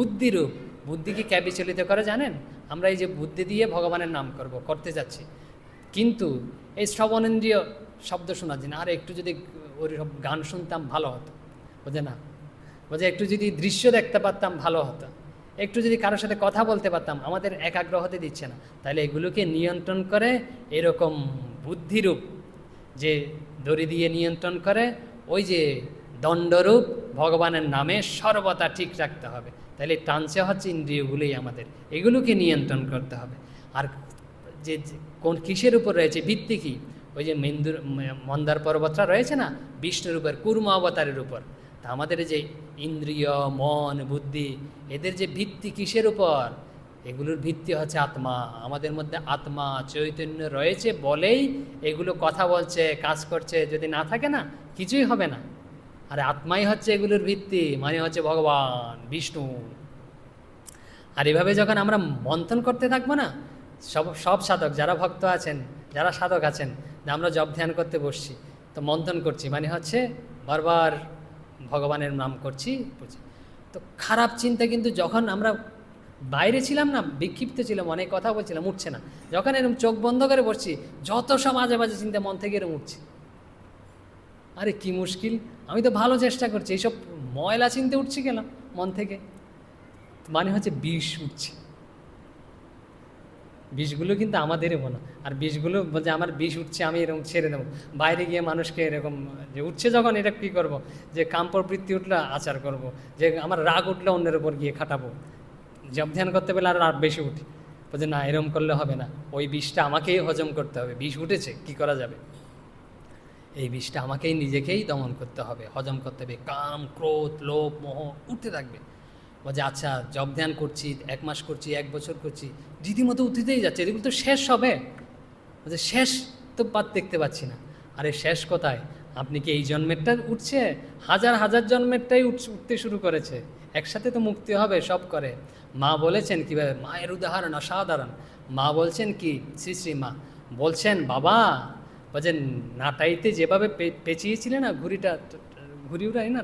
বুদ্ধিরূপ। বুদ্ধি কি বিচলিত করে জানেন? আমরা এই যে বুদ্ধি দিয়ে ভগবানের নাম করব, করতে যাচ্ছি। কিন্তু এই শ্রবণেন্দ্রিয় শব্দ শোনার জন্য আর একটু যদি ওর সব গান শুনতাম, ভালো হতো। বোঝে না? বোঝে, একটু যদি দৃশ্য দেখতে পারতাম, ভালো হতো। একটু যদি কারোর সাথে কথা বলতে পারতাম, আমাদের একাগ্র হতে দিচ্ছে না। তাহলে এগুলোকে নিয়ন্ত্রণ করে এরকম বুদ্ধিরূপ যে দড়ি দিয়ে নিয়ন্ত্রণ করে, ওই যে দণ্ডরূপ ভগবানের নামে সর্বদা ঠিক রাখতে হবে। তাহলে টানছে হচ্ছে ইন্দ্রিয়গুলোই আমাদের। এগুলোকে নিয়ন্ত্রণ করতে হবে। আর যে কোন কিসের উপর রয়েছে ভিত্তি কি? ওই যে মেন্দুর, মন্দার পর্বতটা রয়েছে না? বিষ্ণুর উপর, কুর্ম অবতারের উপর। তা আমাদের যে ইন্দ্রিয়, মন, বুদ্ধি, এদের যে ভিত্তি কিসের উপর? এগুলোর ভিত্তি হচ্ছে আত্মা। আমাদের মধ্যে আত্মা, চৈতন্য রয়েছে বলেই এগুলো কথা বলছে, কাজ করছে। যদি না থাকে না, কিছুই হবে না। আর আত্মাই হচ্ছে এগুলোর ভিত্তি মানে হচ্ছে ভগবান, বিষ্ণু। আর এভাবে যখন আমরা মন্থন করতে থাকব না, সব সব সাধক যারা ভক্ত আছেন, যারা সাধক আছেন আমরা জব ধ্যান করতে বসছি, তো মন্থন করছি মানে হচ্ছে বারবার ভগবানের নাম করছি। তো খারাপ চিন্তা কিন্তু যখন আমরা বাইরে ছিলাম না, বিক্ষিপ্ত ছিলাম, অনেক কথা বলছিলাম, উঠছে না। যখন এরকম চোখ বন্ধ করে বসছি, যত সব আজে বাজে চিন্তা মন থেকে এরকম উঠছে। আরে কি মুশকিল, আমি তো ভালো চেষ্টা করছি এইসব ময়লা চিনতে উঠছি গেলাম মন থেকে? মানে হচ্ছে বিষ উঠছে। বিষগুলো কিন্তু আমাদেরই মনে আর বিষগুলো যে আমার বিষ উঠছে, আমি এরকম ছেড়ে দেবো। বাইরে গিয়ে মানুষকে এরকম, যে উঠছে যখন, এটা কী করব? যে কাম প্রবৃত্তি উঠলে আচার করব, যে আমার রাগ উঠলে অন্যের উপর গিয়ে খাটাবো। জব ধ্যান করতে পেলে আর আর বেশি উঠি। বলছে না এরকম করলে হবে না। ওই বিষটা আমাকেই হজম করতে হবে। বিষ উঠেছে, কি করা যাবে? এই বিষটা আমাকেই নিজেকেই দমন করতে হবে, হজম করতে হবে। কাম, ক্রোধ, লোভ, মোহ, উঠতে থাকবে। বলছে আচ্ছা জব ধ্যান করছি, এক মাস করছি, এক বছর করছি, রীতিমতো উঠতেই যাচ্ছে, এগুলো তো শেষ হবে। বলছে, শেষ তো পাত দেখতে পাচ্ছি না। আরে, শেষ কোথায়? আপনি কি এই জন্মেরটা উঠছে? হাজার হাজার জন্মেরটাই উঠ, উঠতে শুরু করেছে। একসাথে তো মুক্তি হবে, সব করে। মা বলেছেন কীভাবে মায়ের উদাহরণ অসাধারণ। মা বলছেন কি? শ্রী শ্রী, মা। বলছেন, বাবা বলছেন, নাটাইতে যেভাবে পেঁচিয়েছিলে না ঘুড়িটা ঘুড়ি উড়াই না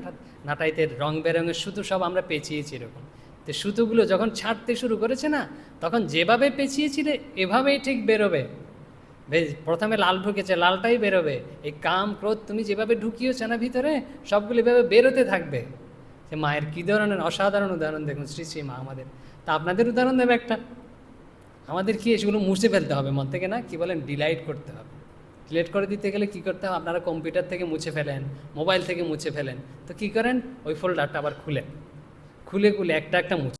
নাটাইতে রং বেরঙের সুতো সব আমরা পেঁচিয়েছি এরকম। তো সুতোগুলো যখন ছাড়তে শুরু করেছে না, তখন যেভাবে পেঁচিয়েছিলে, এভাবেই ঠিক বেরোবে। বেশ, প্রথমে লাল ঢুকেছে, লালটাই বেরোবে। এই কাম, ক্রোধ, তুমি যেভাবে ঢুকিয়েছো না ভিতরে, সবগুলো এভাবে বেরোতে থাকবে। সে মায়ের কী ধরনের অসাধারণ উদাহরণ দেখুন, শ্রী শ্রী মা আমাদের। তা আপনাদের উদাহরণ দেবে একটা। আমাদের কি সেগুলো মুছে ফেলতে হবে মন থেকে না? কি বলেন, ডিলাইট করতে হবে। ডিলেট করে দিতে গেলে কী করতে হবে? আপনারা কম্পিউটার থেকে মুছে ফেলেন মোবাইল থেকে মুছে ফেলেন। তো কী করেন? ওই ফোল্ডারটা আবার খুলেন। খুলে খুলে একটা একটা মুছে